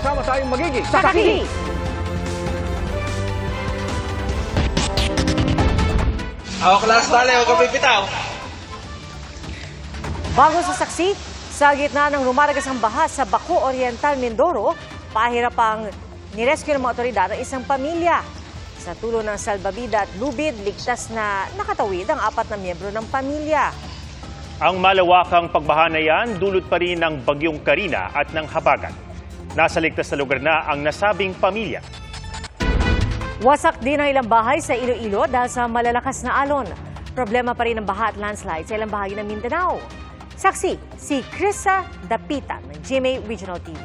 sama-sama tayong magiging Sakaki! Ako class tali, ako kapipitaw. Bago sa saksi, sa gitna ng lumaragas ang baha sa Baco Oriental, Mindoro, pahirap ang nirescue ng mga otoridad ang isang pamilya. Sa tulong ng salbabida at lubid, ligtas na nakatawid ang apat na miyembro ng pamilya. Ang malawakang pagbaha na yan, dulot pa rin ng bagyong Karina at ng Habagat. Nasa ligtas na lugar na ang nasabing pamilya. Wasak din ang ilang bahay sa Iloilo dahil sa malalakas na alon. Problema pa rin ang baha at landslide sa ilang bahagi ng Mindanao. Saksi, si Krisa Dapitan ng GMA Regional TV.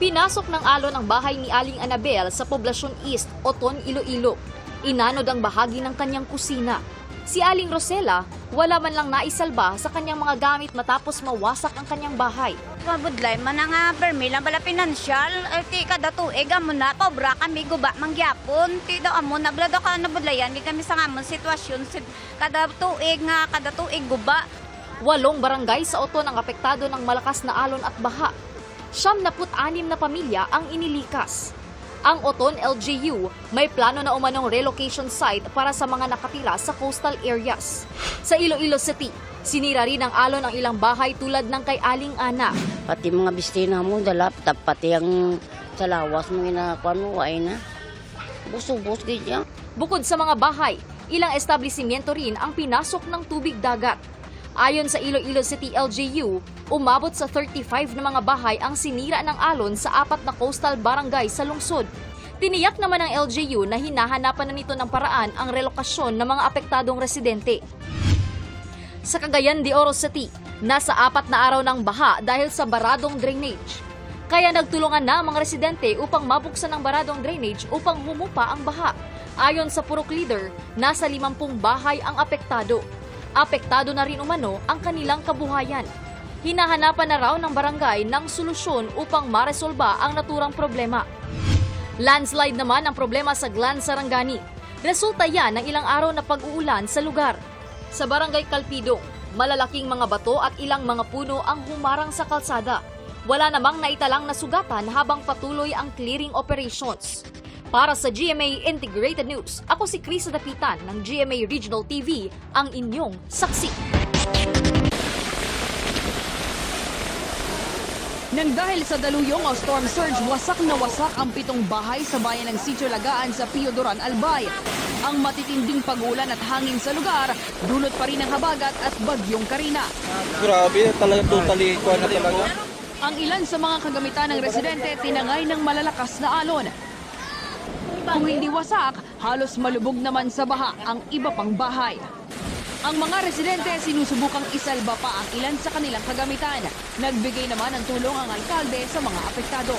Pinasok ng alon ang bahay ni Aling Anabel sa Poblasyon East, Oton, Iloilo. Inanod ang bahagi ng kanyang kusina. Si Aling Rosela, wala man lang naisalba sa kanyang mga gamit matapos mawasak ang kanyang bahay. Mabudlay man nga permi lang bala pinansyal. Ti kada tuig amo na cobra kami guba mangyapon. Ti daw amo na blado ka nabudlayan di kami sa amon sitwasyon Sid- kada tuig nga kada tuig guba. Walong barangay sa Oton ang apektado ng malakas na alon at baha. Siyam na anim na pamilya ang inilikas. Ang Oton LGU may plano na umanong relocation site para sa mga nakatira sa coastal areas. Sa Iloilo City, sinira rin ng alon ang ilang bahay tulad ng kay Aling Ana. Pati mga bistina mo, dala, tap- pati ang salawas mo inakuan mo, ay na. Busog-bus ganyan. Bukod sa mga bahay, ilang establishmento rin ang pinasok ng tubig dagat. Ayon sa Iloilo City LGU, umabot sa 35 na mga bahay ang sinira ng alon sa apat na coastal barangay sa lungsod. Tiniyak naman ng LGU na hinahanapan na nito ng paraan ang relokasyon ng mga apektadong residente. Sa Cagayan de Oro City, nasa apat na araw ng baha dahil sa baradong drainage. Kaya nagtulungan na ang mga residente upang mabuksan ang baradong drainage upang humupa ang baha. Ayon sa Purok Leader, nasa 50 bahay ang apektado. Apektado na rin umano ang kanilang kabuhayan. Hinahanapan na raw ng barangay ng solusyon upang maresolba ang naturang problema. Landslide naman ang problema sa Glan Sarangani. Resulta yan ng ilang araw na pag-uulan sa lugar. Sa barangay Kalpidong, malalaking mga bato at ilang mga puno ang humarang sa kalsada. Wala namang naitalang nasugatan habang patuloy ang clearing operations. Para sa GMA Integrated News, ako si Chris Dapitan ng GMA Regional TV, ang inyong saksi. Nang dahil sa daluyong o storm surge, wasak na wasak ang pitong bahay sa bayan ng Sitio Lagaan sa Piodoran, Albay. Ang matitinding pag-ulan at hangin sa lugar, dulot pa rin ng habagat at bagyong Karina. Grabe, talaga totally kuha na talaga. Ang ilan sa mga kagamitan ng residente tinangay ng malalakas na alon. Kung hindi wasak, halos malubog naman sa baha ang iba pang bahay. Ang mga residente sinusubukang isalba pa ang ilan sa kanilang kagamitan. Nagbigay naman ng tulong ang alkalde sa mga apektado.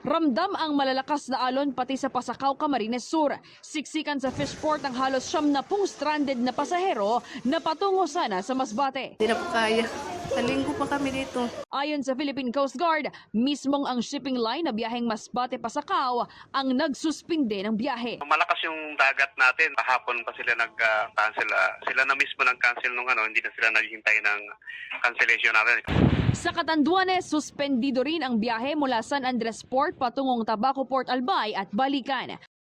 Ramdam ang malalakas na alon pati sa Pasakaw, Camarines Sur. Siksikan sa fishport ang halos siyam na pung stranded na pasahero na patungo sana sa Masbate. Hindi na po kaya. Sa linggo pa kami dito. Ayon sa Philippine Coast Guard, mismong ang shipping line na biyaheng Masbate Pasakaw ang nagsuspinde ng biyahe. Malakas yung dagat natin. Kahapon pa sila nag-cancel. ah. sila na mismo nag-cancel nung ano, hindi na sila naghihintay ng cancellation natin. Sa Catanduanes, suspendido rin ang biyahe mula San Andres Port patungong Tabaco Port Albay at Balikan.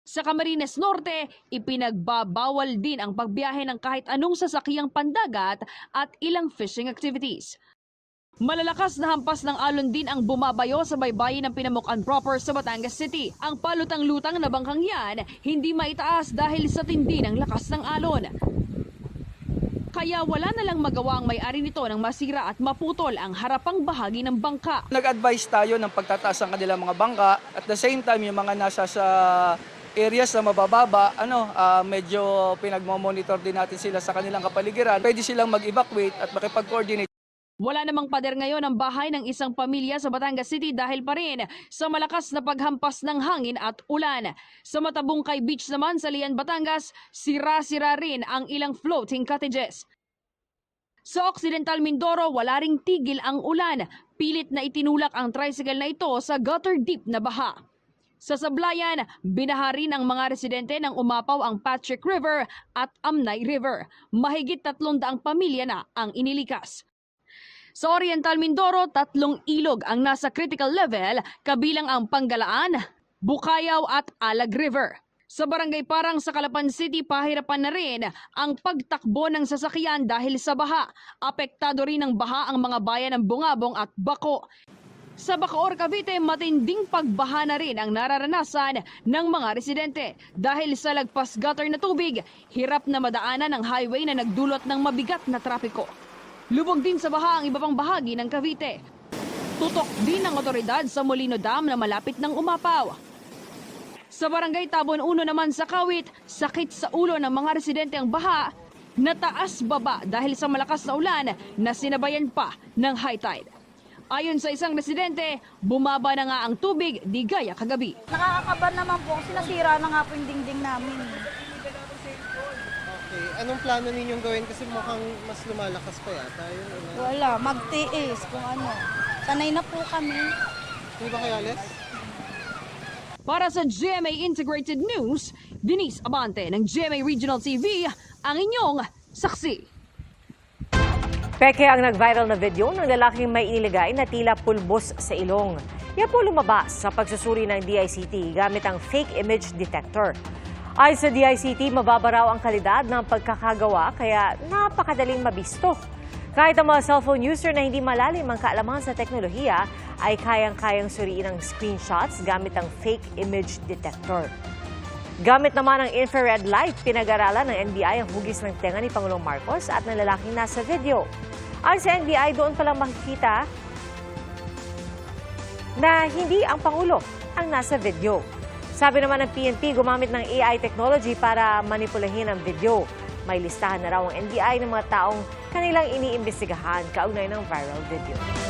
Sa Camarines Norte, ipinagbabawal din ang pagbiyahe ng kahit anong sasakyang pandagat at ilang fishing activities. Malalakas na hampas ng alon din ang bumabayo sa baybayin ng Pinamukan proper sa Batangas City. Ang palutang-lutang na bangkang yan, hindi maitaas dahil sa tindi ng lakas ng alon. Kaya wala na lang magawa ang may-ari nito ng masira at maputol ang harapang bahagi ng bangka. Nag-advise tayo ng pagtataas ng kanilang mga bangka. At the same time, yung mga nasa sa areas na mabababa, ano, ah, medyo pinagmo-monitor din natin sila sa kanilang kapaligiran. Pwede silang mag-evacuate at makipag-coordinate Wala namang pader ngayon ang bahay ng isang pamilya sa Batangas City dahil pa rin sa malakas na paghampas ng hangin at ulan. Sa Matabungkay Beach naman sa Lian, Batangas, sira-sira rin ang ilang floating cottages. Sa Occidental Mindoro, wala ring tigil ang ulan. Pilit na itinulak ang tricycle na ito sa gutter deep na baha. Sa Sablayan, binaha rin ang mga residente ng umapaw ang Patrick River at Amnay River. Mahigit tatlong daang pamilya na ang inilikas. Sa Oriental Mindoro, tatlong ilog ang nasa critical level kabilang ang Panggalaan, Bukayaw at Alag River. Sa barangay Parang sa Calapan City, pahirapan na rin ang pagtakbo ng sasakyan dahil sa baha. Apektado rin ng baha ang mga bayan ng Bungabong at Bako. Sa Bacoor, Cavite, matinding pagbaha na rin ang nararanasan ng mga residente. Dahil sa lagpas gutter na tubig, hirap na madaanan ang highway na nagdulot ng mabigat na trapiko. Lubog din sa baha ang iba pang bahagi ng Cavite. Tutok din ng otoridad sa Molino Dam na malapit ng umapaw. Sa barangay Tabon 1 naman sa Kawit, sakit sa ulo ng mga residente ang baha na taas baba dahil sa malakas na ulan na sinabayan pa ng high tide. Ayon sa isang residente, bumaba na nga ang tubig di gaya kagabi. Nakakakabar naman po, sinasira na nga po yung dingding namin. Okay, anong plano ninyong gawin? Kasi mukhang mas lumalakas pa yata yun. Ano? Wala, magtiis kung ano. Sanay na po kami. Hindi ba kaya, Les? Para sa GMA Integrated News, Denise Abante ng GMA Regional TV, ang inyong saksi. Peke ang nag-viral na video ng lalaking may iniligay na tila pulbos sa ilong. Yan po lumabas sa pagsusuri ng DICT gamit ang fake image detector. Ayon sa DICT, mababa raw ang kalidad ng pagkakagawa kaya napakadaling mabisto. Kahit ang mga cellphone user na hindi malalim ang kaalaman sa teknolohiya ay kayang-kayang suriin ang screenshots gamit ang fake image detector. Gamit naman ang infrared light, pinag-aralan ng NBI ang hugis ng tenga ni Pangulong Marcos at ng lalaking nasa video. Ayon sa NBI, doon palang makikita na hindi ang Pangulo ang nasa video. Sabi naman ng PNP, gumamit ng AI technology para manipulahin ang video. May listahan na raw ang NBI ng mga taong kanilang iniimbestigahan kaugnay ng viral video.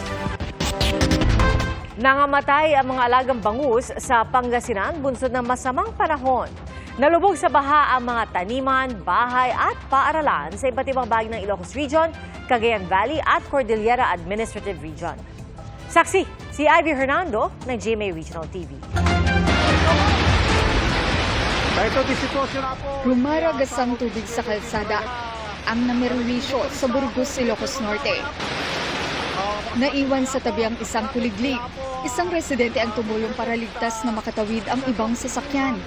Nangamatay ang mga alagang bangus sa Pangasinan bunsod ng masamang panahon. Nalubog sa baha ang mga taniman, bahay at paaralan sa iba't ibang bahagi ng Ilocos Region, Cagayan Valley at Cordillera Administrative Region. Saksi, si Ivy Hernando ng GMA Regional TV. Rumaragas ang tubig sa kalsada. Ang namerwisyo sa Burgos, Ilocos Norte. Naiwan sa tabi ang isang kuliglig. Isang residente ang tumulong para ligtas na makatawid ang ibang sasakyan.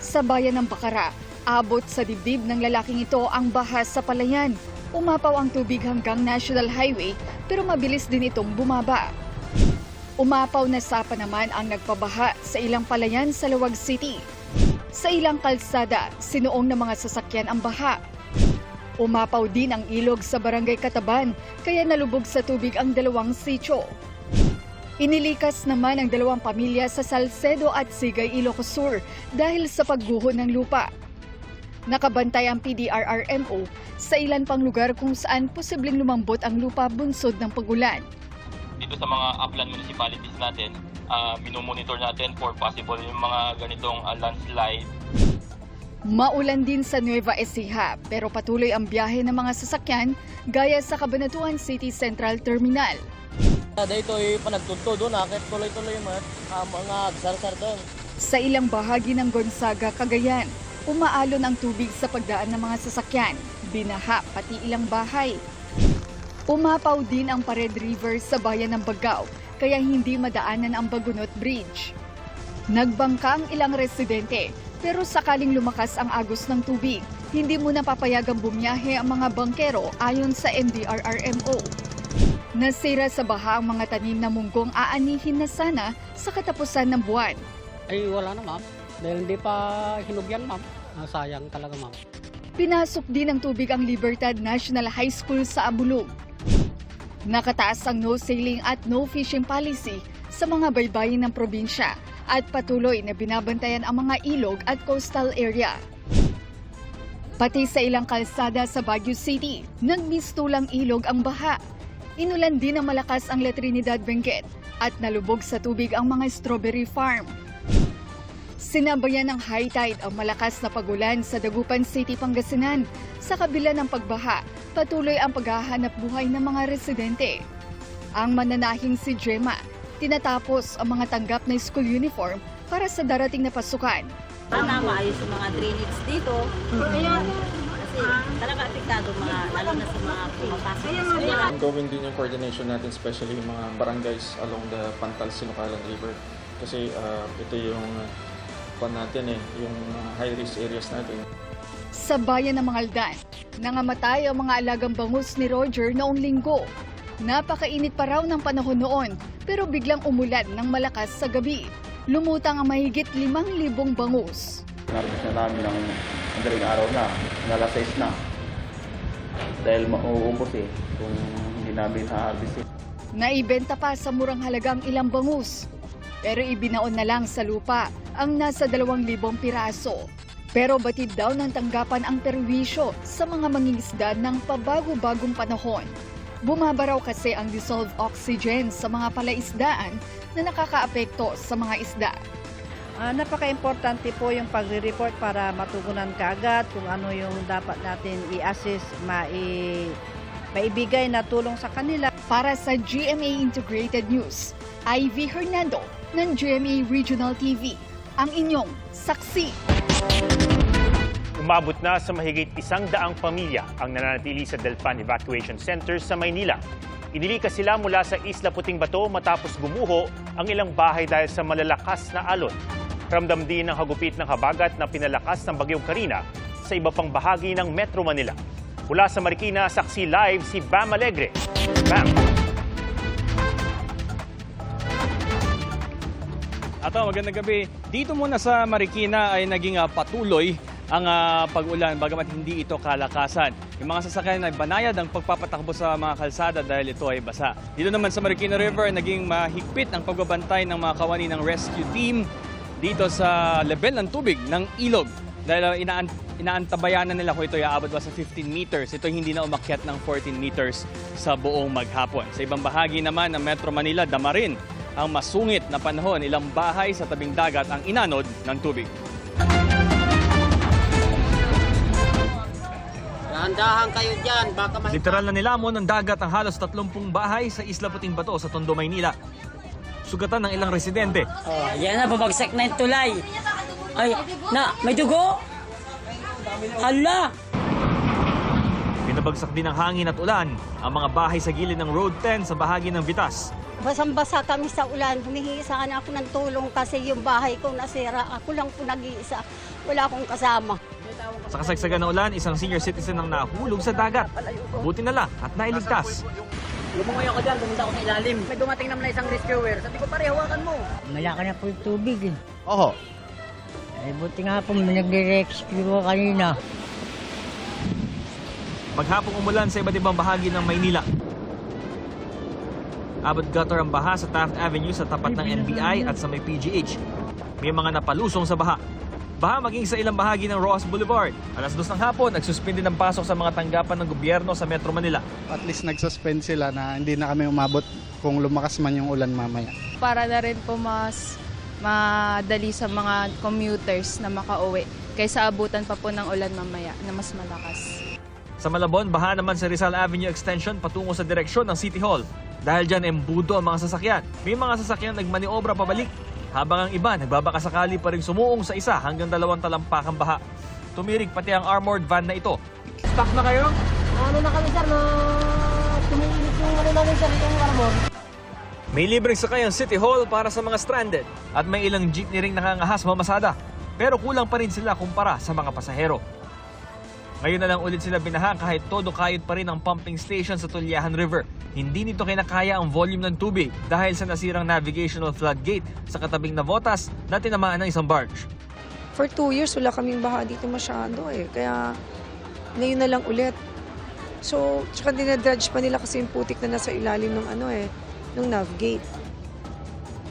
Sa bayan ng Bakara, abot sa dibdib ng lalaking ito ang bahas sa palayan. Umapaw ang tubig hanggang National Highway pero mabilis din itong bumaba. Umapaw na sapa naman ang nagpabaha sa ilang palayan sa Lawag City. Sa ilang kalsada, sinuong ng mga sasakyan ang baha. Umapaw din ang ilog sa barangay Kataban, kaya nalubog sa tubig ang dalawang sityo. Inilikas naman ang dalawang pamilya sa Salcedo at Sigay, Ilocos Sur dahil sa pagguho ng lupa. Nakabantay ang PDRRMO sa ilan pang lugar kung saan posibleng lumambot ang lupa bunsod ng pagulan. dito sa mga upland municipalities natin, uh, minomonitor natin for possible yung mga ganitong uh, landslide. Maulan din sa Nueva Ecija pero patuloy ang biyahe ng mga sasakyan gaya sa Cabanatuan City Central Terminal. Dito ay panagtunto doon, akit tuloy-tuloy mga, uh, mga agsar-sar doon. Sa ilang bahagi ng Gonzaga, Cagayan, umaalon ang tubig sa pagdaan ng mga sasakyan, binaha pati ilang bahay. Umapaw din ang Pared River sa bayan ng Bagao, kaya hindi madaanan ang Bagunot Bridge. Nagbangka ang ilang residente, pero sakaling lumakas ang agos ng tubig, hindi muna papayagang bumiyahe ang mga bangkero ayon sa NDRRMO. Nasira sa baha ang mga tanim na munggong aanihin na sana sa katapusan ng buwan. Ay wala na ma'am. Dahil hindi pa hinugyan ma'am. Ah, sayang talaga ma'am. Pinasok din ng tubig ang Libertad National High School sa Abulog. Nakataas ang no sailing at no fishing policy sa mga baybayin ng probinsya at patuloy na binabantayan ang mga ilog at coastal area. Pati sa ilang kalsada sa Baguio City, nagmistulang ilog ang baha. Inulan din ng malakas ang La Trinidad Benguet at nalubog sa tubig ang mga strawberry farm. Sinabayan ng high tide ang malakas na pagulan sa Dagupan City, Pangasinan. Sa kabila ng pagbaha, patuloy ang paghahanap buhay ng mga residente. Ang mananahing si Gemma, tinatapos ang mga tanggap na school uniform para sa darating na pasukan. Sana maayos yung mga drainage dito. Ayan. Kasi kasi talaga apektado mga, lalo na sa mga pumapasok. Ongoing din yung coordination natin, especially yung mga barangays along the Pantal Sinukalan River. Kasi ah, ito yung pan natin eh, yung ah, high-risk areas natin. Sa bayan ng Mangaldan, nangamatay ang mga alagang bangus ni Roger noong linggo. Napakainit pa raw ng panahon noon, pero biglang umulan ng malakas sa gabi. Lumutang ang mahigit 5,000 bangus. Harvest na namin ng madaling araw na, nalas 6 na. Dahil mauubos eh, kung hindi namin ha-harvest eh. Naibenta pa sa murang halagang ilang bangus. Pero ibinaon na lang sa lupa ang nasa 2,000 piraso. Pero batid daw ng tanggapan ang perwisyo sa mga mangingisda ng pabago-bagong panahon. Bumaba raw kasi ang dissolved oxygen sa mga palaisdaan na nakakaapekto sa mga isda. Ah, napaka-importante po yung pagre-report para matugunan kaagad kung ano yung dapat natin i-assist, mai maibigay na tulong sa kanila. Para sa GMA Integrated News, Ivy Hernando ng GMA Regional TV, ang inyong saksi. Umabot na sa mahigit isang daang pamilya ang nananatili sa Delpan Evacuation Center sa Maynila. Inilikas sila mula sa Isla Puting Bato matapos gumuho ang ilang bahay dahil sa malalakas na alon. Ramdam din ang hagupit ng habagat na pinalakas ng bagyong Karina sa iba pang bahagi ng Metro Manila. Mula sa Marikina, saksi live si Bam Alegre. Bam! Ato, magandang gabi. Dito muna sa Marikina ay naging ah, patuloy ang ah, pag-ulan bagamat hindi ito kalakasan. Yung mga sasakyan ay banayad ang pagpapatakbo sa mga kalsada dahil ito ay basa. Dito naman sa Marikina River, naging mahigpit ang pagbabantay ng mga kawani ng rescue team dito sa level ng tubig ng ilog. Dahil ah, inaan inaantabayan na nila kung ito aabot ba sa 15 meters. Ito hindi na umakyat ng 14 meters sa buong maghapon. Sa ibang bahagi naman ng Metro Manila, Damarin, ang masungit na panahon, ilang bahay sa tabing dagat ang inanod ng tubig. Dahan-dahan kayo dyan, baka may... Literal na nilamon ng dagat ang halos 30 bahay sa Isla Puting Bato sa Tondo, Maynila. Sugatan ng ilang residente. Oh, yan na, bumagsak na yung tulay. Ay, na, may dugo? Hala! Pinabagsak din ng hangin at ulan ang mga bahay sa gilid ng Road 10 sa bahagi ng Vitas. Basang-basa kami sa ulan. Humihingi sana ako ng tulong kasi yung bahay ko nasira. Ako lang po nag-iisa. Wala akong kasama. Sa kasagsagan ng ulan, isang senior citizen ang nahulog sa dagat. Buti na lang at nailigtas. Lumungoy ako dyan, pumunta ako sa ilalim. May dumating naman na isang rescuer. Sabi ko, pare, hawakan mo. Malaki na po yung tubig eh. Oho. Eh, buti nga po may nagre-rescue ko kanina. Maghapong umulan sa iba't ibang bahagi ng Maynila. Abot gutter ang baha sa Taft Avenue sa tapat ng NBI at sa may PGH. May mga napalusong sa baha. Baha maging sa ilang bahagi ng Roas Boulevard. Alas dos ng hapon, nagsuspindi ng pasok sa mga tanggapan ng gobyerno sa Metro Manila. At least nagsuspend sila na hindi na kami umabot kung lumakas man yung ulan mamaya. para na rin po mas madali sa mga commuters na makauwi kaysa abutan pa po ng ulan mamaya na mas malakas. Sa Malabon, baha naman sa Rizal Avenue Extension patungo sa direksyon ng City Hall. Dahil dyan, embudo ang mga sasakyan. May mga sasakyan nagmaniobra pabalik, habang ang iba nagbabakasakali pa rin sumuong sa isa hanggang dalawang talampakang baha. Tumirik pati ang armored van na ito. Stock na kayo? Ano na kami sir, na tumiinit yung ano namin sir, yung armor. May libreng sakay ang City Hall para sa mga stranded at may ilang jeepney ring nakangahas mamasada. Pero kulang pa rin sila kumpara sa mga pasahero. Ngayon na lang ulit sila binaha kahit todo kayod pa rin ang pumping station sa Tulyahan River. Hindi nito kinakaya ang volume ng tubig dahil sa nasirang navigational floodgate sa katabing Navotas na tinamaan ng isang barge. For two years, wala kaming baha dito masyado eh. Kaya ngayon na lang ulit. So, tsaka dinadredge pa nila kasi yung putik na nasa ilalim ng ano eh, ng navigate.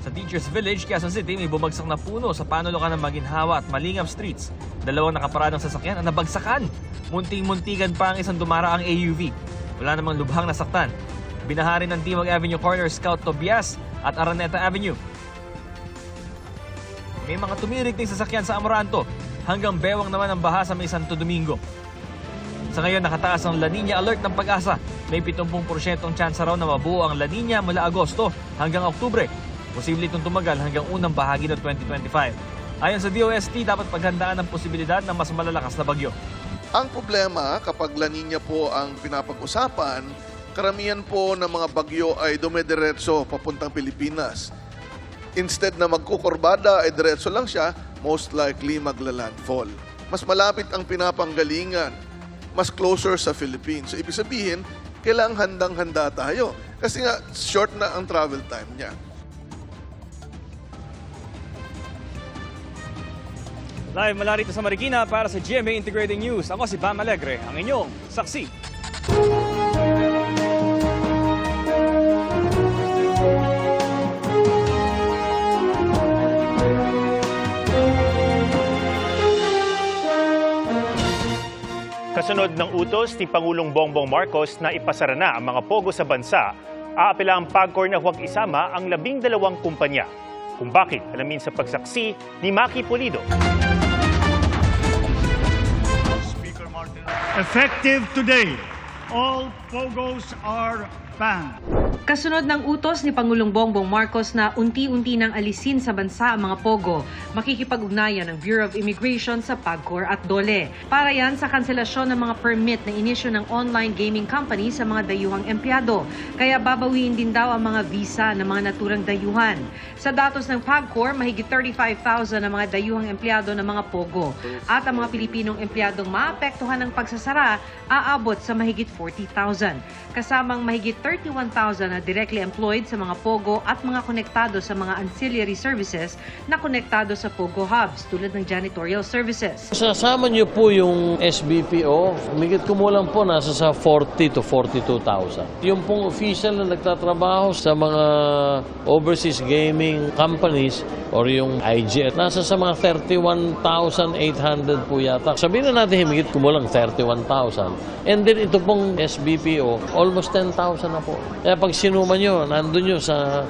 Sa Teachers Village, Quezon City, may bumagsak na puno sa panulukan ng Maginhawa at Malingap Streets. Dalawang nakaparadang sasakyan ang nabagsakan. Munting-muntigan pa ang isang dumara ang AUV. Wala namang lubhang nasaktan. Binahari ng Timog Avenue Corner Scout Tobias at Araneta Avenue. May mga tumirik ding sasakyan sa Amoranto. Hanggang bewang naman ang baha sa may Santo Domingo. Sa ngayon, nakataas ang La Nina Alert ng pag-asa. May 70% chance raw na mabuo ang La Nina mula Agosto hanggang Oktubre. Posible itong tumagal hanggang unang bahagi ng 2025. Ayon sa DOST, dapat paghandaan ang posibilidad ng mas malalakas na bagyo. Ang problema kapag La Nina po ang pinapag-usapan, karamihan po ng mga bagyo ay dumediretso papuntang Pilipinas. Instead na magkukurbada ay diretso lang siya, most likely magla-landfall. Mas malapit ang pinapanggalingan, mas closer sa Philippines. So ibig sabihin, kailangang handang-handa tayo. Kasi nga, short na ang travel time niya. Live mula rito sa Marikina para sa GMA Integrating News. Ako si Bam Alegre, ang inyong saksi. Kasunod ng utos ni Pangulong Bongbong Marcos na ipasara na ang mga pogo sa bansa, aapela ang PAGCOR na huwag isama ang labing dalawang kumpanya. Kung bakit, alamin sa pagsaksi ni Maki Pulido. Effective today, all POGOs are banned. Kasunod ng utos ni Pangulong Bongbong Marcos na unti-unti nang alisin sa bansa ang mga pogo, makikipag-ugnayan ng Bureau of Immigration sa PAGCOR at DOLE. Para yan sa kanselasyon ng mga permit na inisyo ng online gaming company sa mga dayuhang empleyado. Kaya babawiin din daw ang mga visa ng mga naturang dayuhan. Sa datos ng PAGCOR, mahigit 35,000 ang mga dayuhang empleyado ng mga pogo. At ang mga Pilipinong empleyadong maapektuhan ng pagsasara, aabot sa mahigit 40,000. Kasamang mahigit 31,000 na directly employed sa mga POGO at mga konektado sa mga ancillary services na konektado sa POGO hubs tulad ng janitorial services. Sasama niyo po yung SBPO, umigit kumulang po nasa sa 40 to 42,000. Yung pong official na nagtatrabaho sa mga overseas gaming companies or yung IG, nasa sa mga 31,800 po yata. Sabihin na natin himigit kumulang 31,000. And then ito pong SBPO, almost 10,000 na po. Kaya pag sinuma nyo, nandun nyo sa,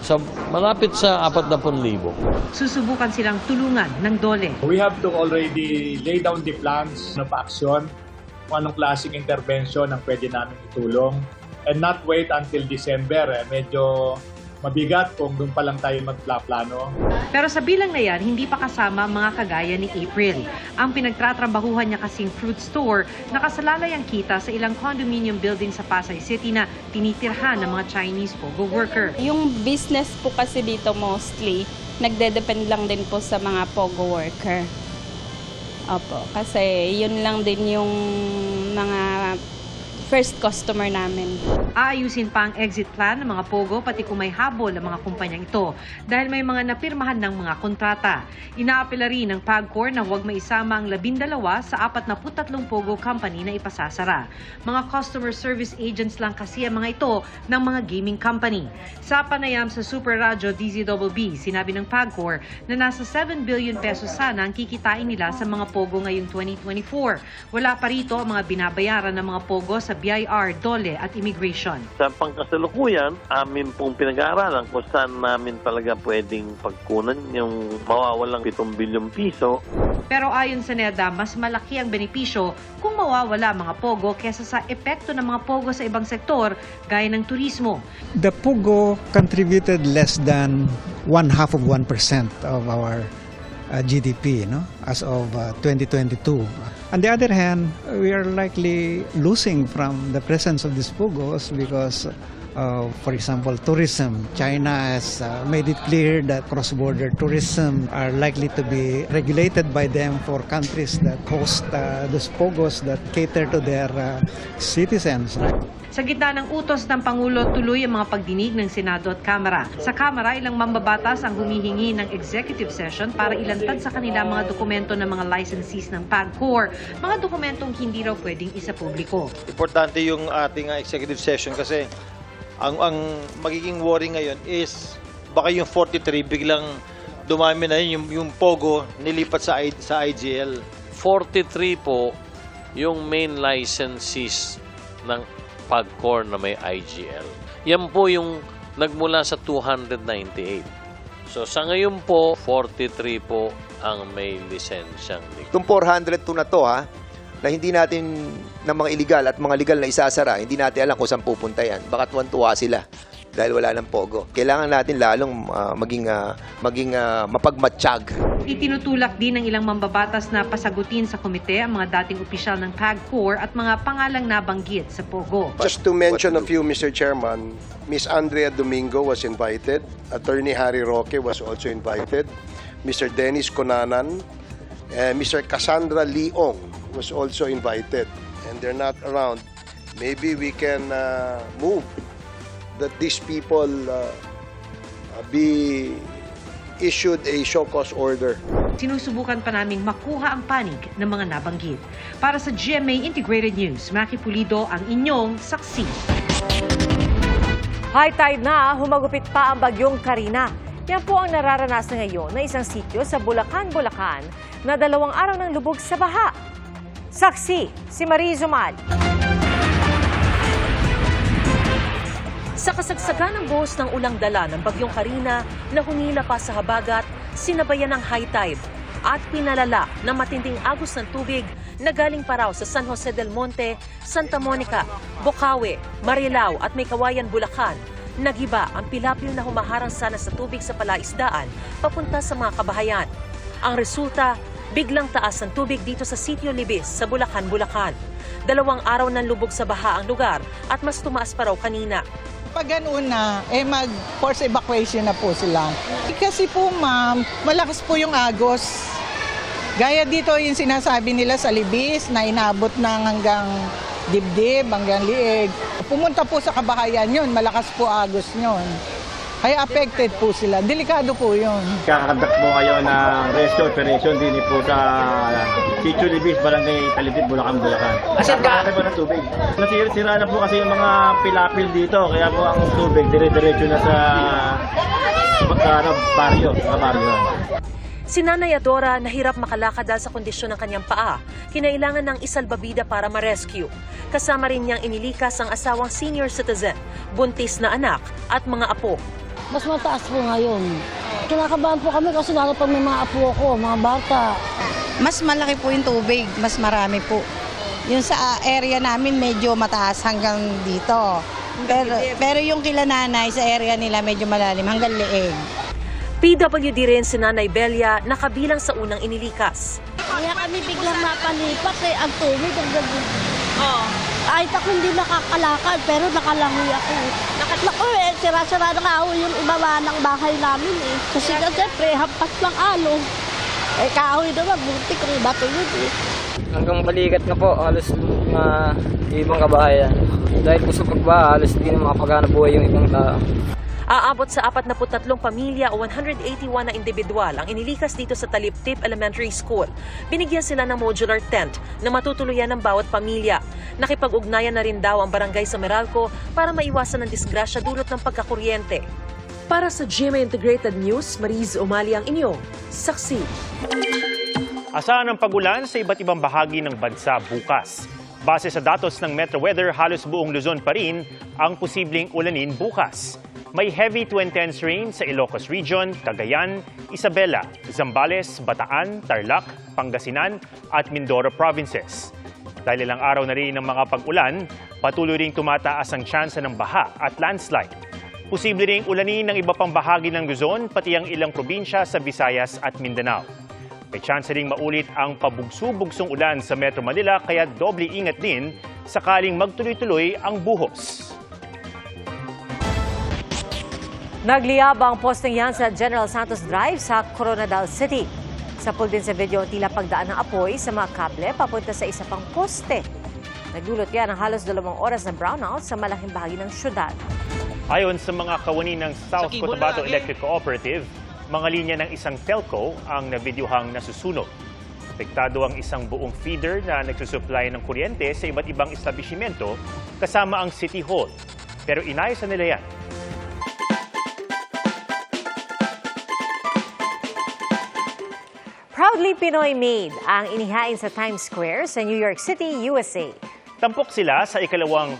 sa malapit sa 40,000. Susubukan silang tulungan ng DOLE. We have to already lay down the plans of action kung anong klaseng intervention ang pwede namin itulong and not wait until December. Eh. Medyo mabigat kung doon pa lang tayo magplano. Pero sa bilang na yan, hindi pa kasama mga kagaya ni April. Ang pinagtatrabahuhan niya kasing fruit store, nakasalalay ang kita sa ilang condominium building sa Pasay City na tinitirhan ng mga Chinese pogo worker. Yung business po kasi dito mostly, nagde-depend lang din po sa mga pogo worker. Opo, kasi yun lang din yung mga first customer namin. Aayusin pa ang exit plan ng mga pogo pati kung may habol ang mga kumpanyang ito dahil may mga napirmahan ng mga kontrata. Inaapela rin ng PAGCOR na huwag maisama ang labindalawa sa 43 pogo company na ipasasara. Mga customer service agents lang kasi ang mga ito ng mga gaming company. Sa panayam sa Super Radio DZBB, sinabi ng PAGCOR na nasa 7 billion pesos sana ang kikitain nila sa mga pogo ngayong 2024. Wala pa rito ang mga binabayaran ng mga pogo sa BIR, DOLE at Immigration. Sa pangkasalukuyan, amin pong pinag-aaralan kung saan namin talaga pwedeng pagkunan yung mawawalang 7 bilyong piso. Pero ayon sa NEDA, mas malaki ang benepisyo kung mawawala mga pogo kesa sa epekto ng mga pogo sa ibang sektor gaya ng turismo. The POGO contributed less than one half of 1% of our uh, GDP no? as of uh, 2022. On the other hand, we are likely losing from the presence of these POGOs because uh, for example, tourism. China has uh, made it clear that cross-border tourism are likely to be regulated by them for countries that host uh, those POGOs that cater to their uh, citizens. Right? Sa gitna ng utos ng Pangulo, tuloy ang mga pagdinig ng Senado at Kamara. Sa Kamara, ilang mambabatas ang humihingi ng executive session para ilantad sa kanila mga dokumento ng mga licensees ng PAGCOR, mga dokumentong hindi raw pwedeng isa publiko. Importante yung ating uh, executive session kasi ang ang magiging worry ngayon is baka yung 43 biglang dumami na yun, yung, yung Pogo nilipat sa, I- sa IGL. 43 po yung main licensees ng PAGCOR na may IGL. Yan po yung nagmula sa 298. So sa ngayon po, 43 po ang may lisensyang Itong 402 na to ha, na hindi natin ng mga illegal at mga legal na isasara, hindi natin alam kung saan pupunta yan. Baka tuwan-tuwa sila dahil wala ng pogo. Kailangan natin lalong ah, maging, ah, maging ah, mapagmatsyag. Itinutulak din ng ilang mambabatas na pasagutin sa komite ang mga dating opisyal ng PAGCOR at mga pangalang nabanggit sa Pogo. Just to mention a few, Mr. Chairman, Miss Andrea Domingo was invited. Attorney Harry Roque was also invited. Mr. Dennis Conanan, and Mr. Cassandra Leong was also invited. And they're not around. Maybe we can uh, move that these people uh, uh, be issued a show cause order. Sinusubukan pa naming makuha ang panig ng mga nabanggit. Para sa GMA Integrated News, Maki Pulido ang inyong saksi. High tide na, humagupit pa ang bagyong Karina. Yan po ang nararanasan ngayon na isang sityo sa Bulacan, Bulacan na dalawang araw ng lubog sa baha. Saksi, si Marie Zumal. Sa kasagsagan ng buhos ng ulang dala ng bagyong Karina na humila pa sa habagat, sinabayan ng high tide at pinalala ng matinding agos ng tubig na galing pa raw sa San Jose del Monte, Santa Monica, Bocaue, Marilao at May Kawayan, Bulacan. Nagiba ang pilapil na humaharang sana sa tubig sa palaisdaan papunta sa mga kabahayan. Ang resulta, biglang taas ang tubig dito sa Sitio Libis sa Bulacan, Bulacan. Dalawang araw ng lubog sa baha ang lugar at mas tumaas pa raw kanina. Pag ganoon na, eh mag-force evacuation na po sila. Eh, Kasi po ma'am, malakas po yung agos. Gaya dito yung sinasabi nila sa Libis na inabot ng hanggang dibdib, hanggang liig. Pumunta po sa kabahayan yun, malakas po agos yun. Kaya affected po sila. Delikado po yun. Kakakandak po ngayon ng rescue operation din po sa Sitio Libis, Barangay Talipid, Bulacan, Bulacan. Asan ka? Po ng tubig. Nasira na po kasi yung mga pilapil dito, kaya po ang tubig dire-diretso na sa sa baryo, sa baryo. Si Nanay Adora nahirap makalakad dahil sa kondisyon ng kanyang paa. Kinailangan ng isalbabida para ma-rescue. Kasama rin niyang inilikas ang asawang senior citizen, buntis na anak at mga apo. Mas mataas po ngayon. Kinakabahan po kami kasi lalo pag may mga apo ko, mga bata. Mas malaki po yung tubig, mas marami po. Yung sa area namin medyo mataas hanggang dito. Pero, pero yung kila nanay sa area nila medyo malalim hanggang leeg. PWD rin si Nanay Belia na kabilang sa unang inilikas. Kaya kami biglang napalipat eh, ang tubig ang ganda. Oo. Kahit ako hindi nakakalakad, pero nakalangoy ako. Naku eh, sira-sira na nga ako yung ibaba ng bahay namin eh. Kasi nga siyempre, hampas lang alo. Eh, kahoy naman, buti kung bato yun eh. Hanggang balikat na po, halos mga ibang kabahayan. Dahil po sa pagbaha, halos hindi na makapagana buhay yung ibang tao. Aabot sa 43 pamilya o 181 na individual ang inilikas dito sa Taliptip Elementary School. Binigyan sila ng modular tent na matutuluyan ng bawat pamilya. Nakipag-ugnayan na rin daw ang barangay sa Meralco para maiwasan ng disgrasya dulot ng pagkakuryente. Para sa GMA Integrated News, Mariz Umali ang inyong saksi. Asahan ang pagulan sa iba't ibang bahagi ng bansa bukas. Base sa datos ng Metro Weather, halos buong Luzon pa rin ang posibleng ulanin bukas. May heavy to intense rain sa Ilocos Region, Cagayan, Isabela, Zambales, Bataan, Tarlac, Pangasinan at Mindoro provinces. Dahil ilang araw na rin ng mga pag-ulan, patuloy ring tumataas ang tsansa ng baha at landslide. Posible ring ulanin ng iba pang bahagi ng Luzon, pati ang ilang probinsya sa Visayas at Mindanao. May chance ring maulit ang pabugso-bugsong ulan sa Metro Manila kaya doble ingat din sakaling magtuloy-tuloy ang buhos. Nagliyab ang posting yan sa General Santos Drive sa Coronadal City. Sa pool din sa video, tila pagdaan ng apoy sa mga kable papunta sa isa pang poste. Nagdulot yan ng halos dalawang oras na brownout sa malaking bahagi ng syudad. Ayon sa mga kawani ng South Cotabato. Electric Cooperative, mga linya ng isang telco ang nabidyuhang nasusunog. Apektado ang isang buong feeder na nagsusupply ng kuryente sa iba't ibang establishmento kasama ang City Hall. Pero inayos na nila yan. Proudly Pinoy made ang inihain sa Times Square sa New York City, USA. Tampok sila sa ikalawang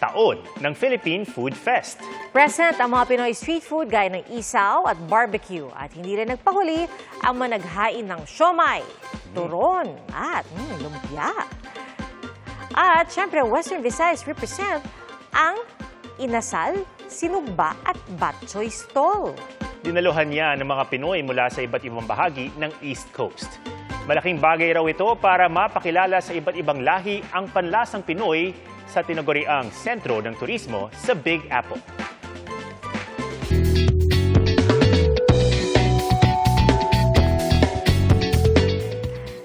taon ng Philippine Food Fest. Present ang mga Pinoy street food gaya ng isaw at barbecue. At hindi rin nagpahuli ang mga naghain ng siomay, turon at mm, lumpia. At syempre, Western Visayas represent ang inasal, sinugba at batchoy stall. Dinaluhan niya ng mga Pinoy mula sa iba't ibang bahagi ng East Coast. Malaking bagay raw ito para mapakilala sa iba't ibang lahi ang panlasang Pinoy sa tinaguriang sentro ng turismo sa Big Apple.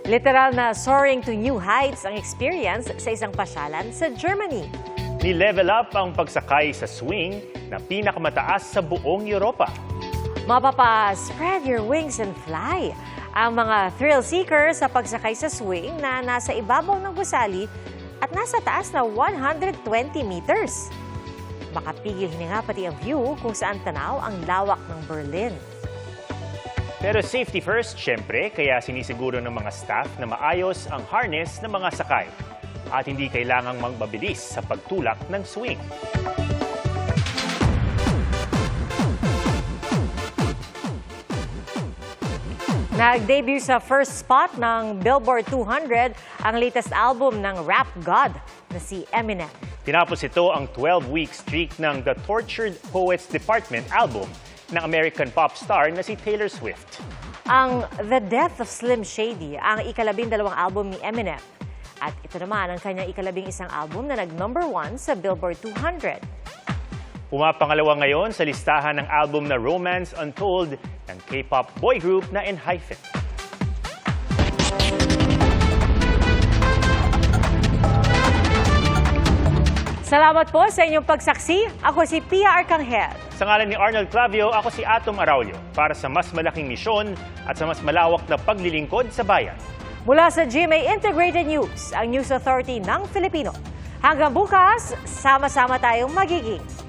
Literal na soaring to new heights ang experience sa isang pasyalan sa Germany. Ni-level up ang pagsakay sa swing na pinakamataas sa buong Europa. Mapapa-spread your wings and fly ang mga thrill seekers sa pagsakay sa swing na nasa ibabaw ng gusali at nasa taas na 120 meters. Makapigil hininga pati ang view kung saan tanaw ang lawak ng Berlin. Pero safety first, syempre, kaya sinisiguro ng mga staff na maayos ang harness ng mga sakay at hindi kailangang magbabilis sa pagtulak ng swing. Nag-debut sa first spot ng Billboard 200 ang latest album ng rap god na si Eminem. Tinapos ito ang 12-week streak ng The Tortured Poets Department album ng American pop star na si Taylor Swift. Ang The Death of Slim Shady ang ikalabing dalawang album ni Eminem. At ito naman ang kanyang ikalabing isang album na nag-number one sa Billboard 200. Pumapangalawa ngayon sa listahan ng album na Romance Untold ng K-pop boy group na Enhypen. Salamat po sa inyong pagsaksi. Ako si Pia Arcangel. Sa ngalan ni Arnold Clavio, ako si Atom Araulio para sa mas malaking misyon at sa mas malawak na paglilingkod sa bayan. Mula sa GMA Integrated News, ang News Authority ng Filipino. Hanggang bukas, sama-sama tayong magiging